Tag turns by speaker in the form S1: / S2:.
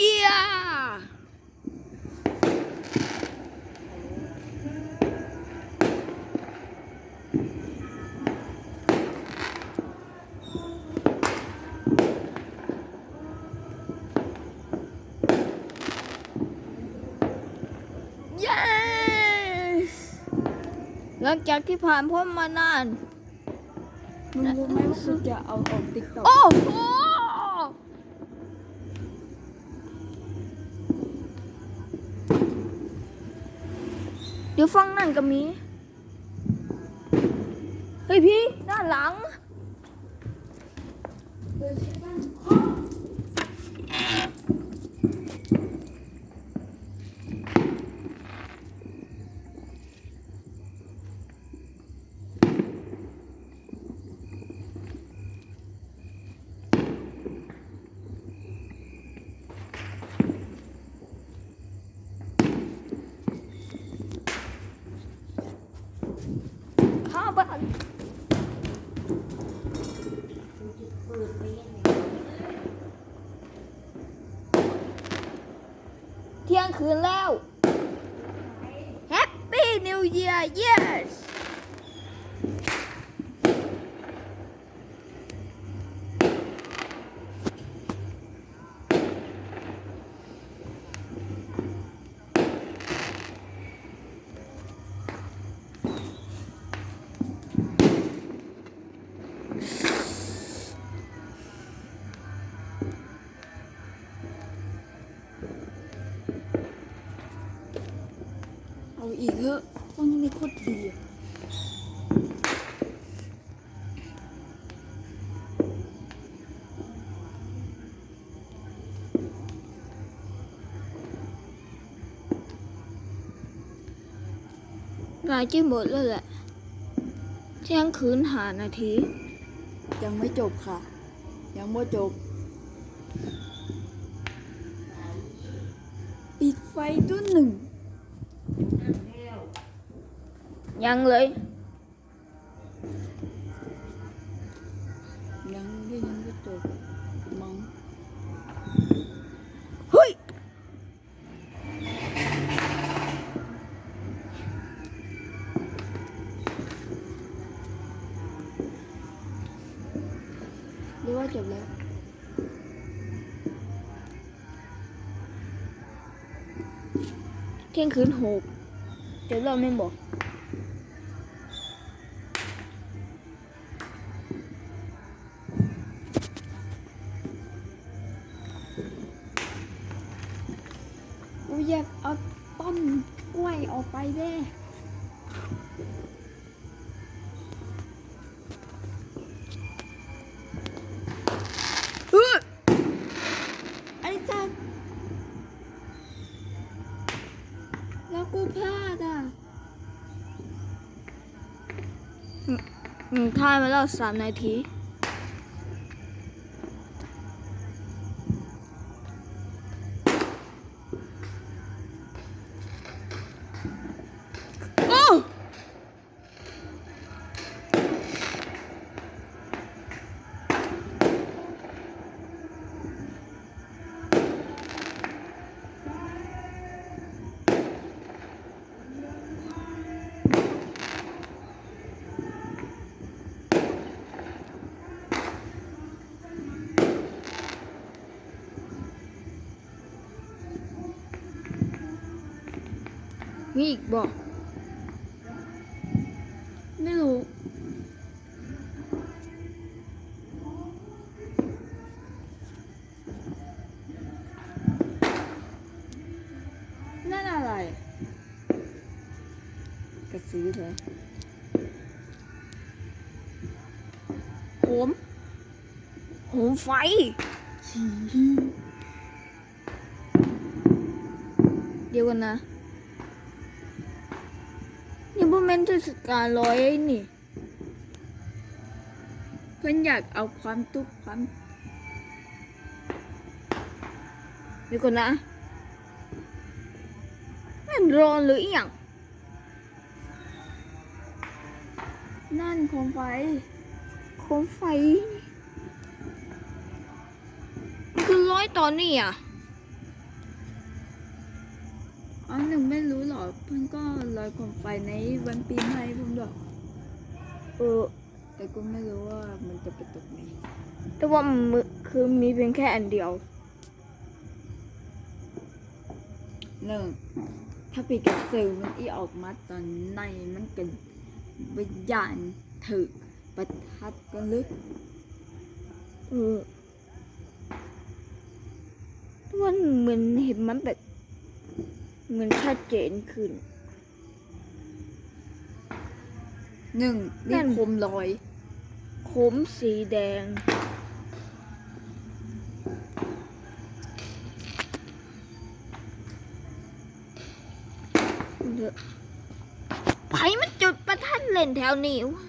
S1: Year เ yes หลังจากที่ผ่านพ้นมานาน
S2: มึงรู้ไหมว่ากูจะเอาออกติ๊กต็อก
S1: โอ้โห เดี๋ยวฟังนั่นก็มี เฮ้ยพี่ ด้านหลังข้าว บ้านเที่ยงคืนแล้ว Happy New Year yes
S2: เอาอีกเถอะห้องนี้โคตรดีอะ
S1: งานจะหมดแล้วแหละเที่ยงคืนหานาที
S2: ยังไม่จบค่ะ ยังไม่จบ ปิดไฟตัวหนึ่ง
S1: ยังเลย
S2: ยังก็ยังไม่จบมั้ง
S1: เฮ้ย
S2: ห อว่าจบแล้ว
S1: เที่ยงคืนหกเดี๋ยวเราไม่บอก
S2: กูอยากเอาต้นกล้วยออกไปแน่
S1: เฮ้ย
S2: ไอ้จัดแล้วกูพลาดอะ
S1: อืมทายมาแล้วสามนาที มีอีกบอก
S2: ไม่รู้ นั่นอะไร กระสือเถอะ
S1: โหมโหมไฟเดี๋ยวกันนะ นี่บ่แม่นเทศกาลลอยนี่
S2: เพื่อนอยากเอาความทุกข์ความ
S1: เดี๋ยวก่อนนะม่นร้อนหรืออย่าง
S2: นั่นโคมไฟ
S1: โคมไฟ มันคือร้อยตอนนี้อะ
S2: หนึ่งไม่รู้หรอกเพื่อนก็ลอยโคมไฟในวันปีใหม่ผมบอก
S1: เออ
S2: แต่ก็ไม่รู้ว่ามันจะไปตกไหน
S1: แต่ว่ามือคือมีเพียงแค่อันเดียว
S2: หนึ่งถ้าปีกระสือมันอีออกมาตอนในมันกันวิญญาณถือประทัดกันลึก
S1: เออแต่ว่าเหมือนเห็นมันแบบเห มือนชัดเจนขึ้น
S2: หนึ่ง
S1: นั่
S2: นี่
S1: น
S2: โคมลอย
S1: โคมสีแดงเดอะไผมันจุดประทัดเล่นแถวนี้วะ